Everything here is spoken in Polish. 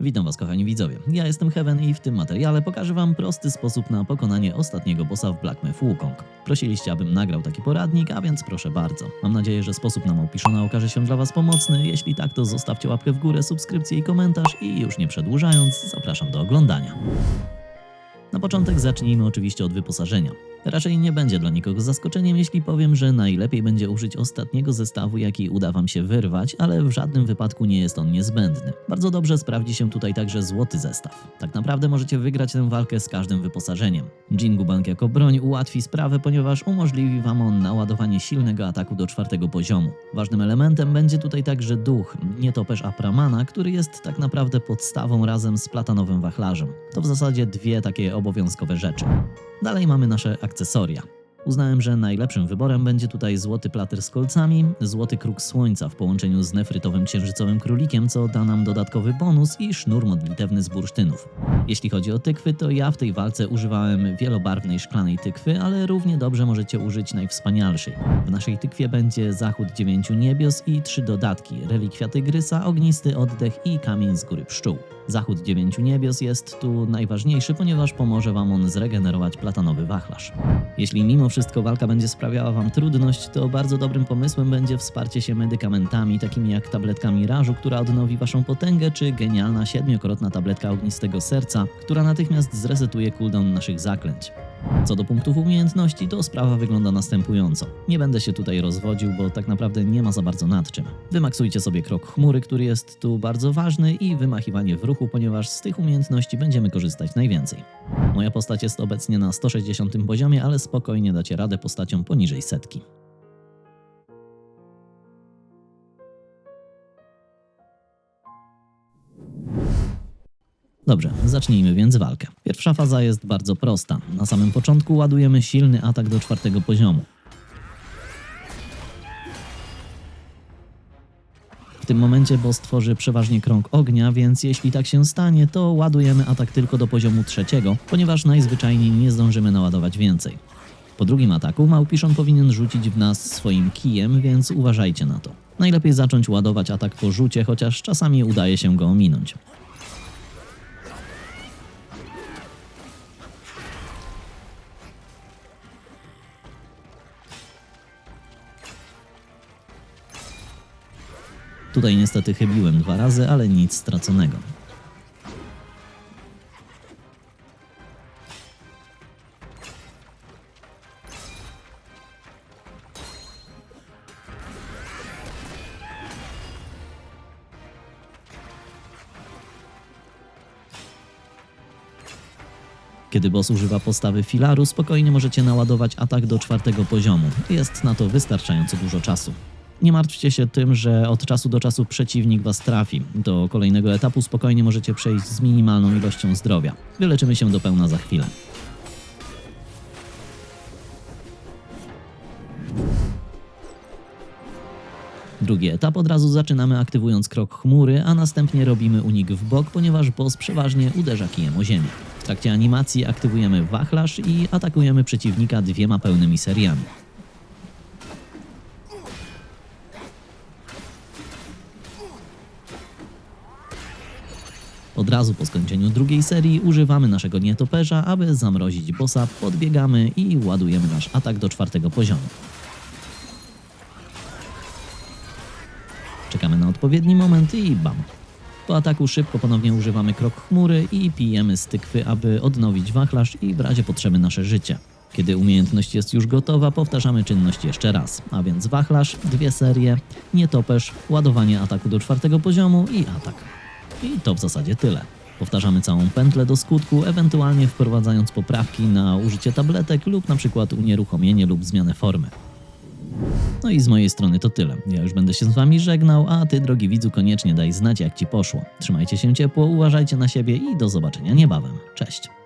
Witam Was kochani widzowie, ja jestem Heaven i w tym materiale pokażę Wam prosty sposób na pokonanie ostatniego bossa w Black Myth Wukong. Prosiliście, abym nagrał taki poradnik, a więc proszę bardzo. Mam nadzieję, że sposób nam opiszona okaże się dla Was pomocny, jeśli tak to zostawcie łapkę w górę, subskrypcję i komentarz i już nie przedłużając, zapraszam do oglądania. Na początek zacznijmy oczywiście od wyposażenia. Raczej nie będzie dla nikogo zaskoczeniem, jeśli powiem, że najlepiej będzie użyć ostatniego zestawu, jaki uda Wam się wyrwać, ale w żadnym wypadku nie jest on niezbędny. Bardzo dobrze sprawdzi się tutaj także złoty zestaw. Tak naprawdę możecie wygrać tę walkę z każdym wyposażeniem. Jingu Bank jako broń ułatwi sprawę, ponieważ umożliwi Wam on naładowanie silnego ataku do czwartego poziomu. Ważnym elementem będzie tutaj także duch, nietoperz Apramana, który jest tak naprawdę podstawą razem z platanowym wachlarzem. To w zasadzie dwie takie obowiązkowe rzeczy. Dalej mamy nasze akcesoria. Uznałem, że najlepszym wyborem będzie tutaj złoty plater z kolcami, złoty kruk słońca w połączeniu z nefrytowym księżycowym królikiem, co da nam dodatkowy bonus i sznur modlitewny z bursztynów. Jeśli chodzi o tykwy, to ja w tej walce używałem wielobarwnej szklanej tykwy, ale równie dobrze możecie użyć najwspanialszej. W naszej tykwie będzie zachód dziewięciu niebios i trzy dodatki: relikwia tygrysa, ognisty oddech i kamień z góry pszczół. Zachód dziewięciu niebios jest tu najważniejszy, ponieważ pomoże Wam on zregenerować platanowy wachlarz. Jeśli mimo wszystko walka będzie sprawiała Wam trudność, to bardzo dobrym pomysłem będzie wsparcie się medykamentami, takimi jak tabletka Mirażu, która odnowi Waszą potęgę, czy genialna siedmiokrotna tabletka ognistego serca, która natychmiast zresetuje cooldown naszych zaklęć. Co do punktów umiejętności, to sprawa wygląda następująco. Nie będę się tutaj rozwodził, bo tak naprawdę nie ma za bardzo nad czym. Wymaksujcie sobie krok chmury, który jest tu bardzo ważny i wymachiwanie w ruchu, ponieważ z tych umiejętności będziemy korzystać najwięcej. Moja postać jest obecnie na 160 poziomie, ale spokojnie dacie radę postacią poniżej setki. Dobrze, zacznijmy więc walkę. Pierwsza faza jest bardzo prosta. Na samym początku ładujemy silny atak do czwartego poziomu. W tym momencie boss tworzy przeważnie krąg ognia, więc jeśli tak się stanie, to ładujemy atak tylko do poziomu trzeciego, ponieważ najzwyczajniej nie zdążymy naładować więcej. Po drugim ataku Małpiszon powinien rzucić w nas swoim kijem, więc uważajcie na to. Najlepiej zacząć ładować atak po rzucie, chociaż czasami udaje się go ominąć. Tutaj niestety chybiłem dwa razy, ale nic straconego. Kiedy boss używa postawy filaru, spokojnie możecie naładować atak do czwartego poziomu. Jest na to wystarczająco dużo czasu. Nie martwcie się tym, że od czasu do czasu przeciwnik was trafi. Do kolejnego etapu spokojnie możecie przejść z minimalną ilością zdrowia. Wyleczymy się do pełna za chwilę. Drugi etap od razu zaczynamy aktywując krok chmury, a następnie robimy unik w bok, ponieważ boss przeważnie uderza kijem o ziemię. W trakcie animacji aktywujemy wachlarz i atakujemy przeciwnika dwiema pełnymi seriami. Od razu po skończeniu drugiej serii używamy naszego nietoperza, aby zamrozić bossa, podbiegamy i ładujemy nasz atak do czwartego poziomu. Czekamy na odpowiedni moment i bam. Po ataku szybko ponownie używamy krok chmury i pijemy z tykwy, aby odnowić wachlarz i w razie potrzeby nasze życie. Kiedy umiejętność jest już gotowa, powtarzamy czynność jeszcze raz, a więc wachlarz, dwie serie, nietoperz, ładowanie ataku do czwartego poziomu i atak. I to w zasadzie tyle. Powtarzamy całą pętlę do skutku, ewentualnie wprowadzając poprawki na użycie tabletek lub na przykład unieruchomienie lub zmianę formy. No i z mojej strony to tyle. Ja już będę się z Wami żegnał, a Ty, drogi widzu, koniecznie daj znać, jak Ci poszło. Trzymajcie się ciepło, uważajcie na siebie i do zobaczenia niebawem. Cześć!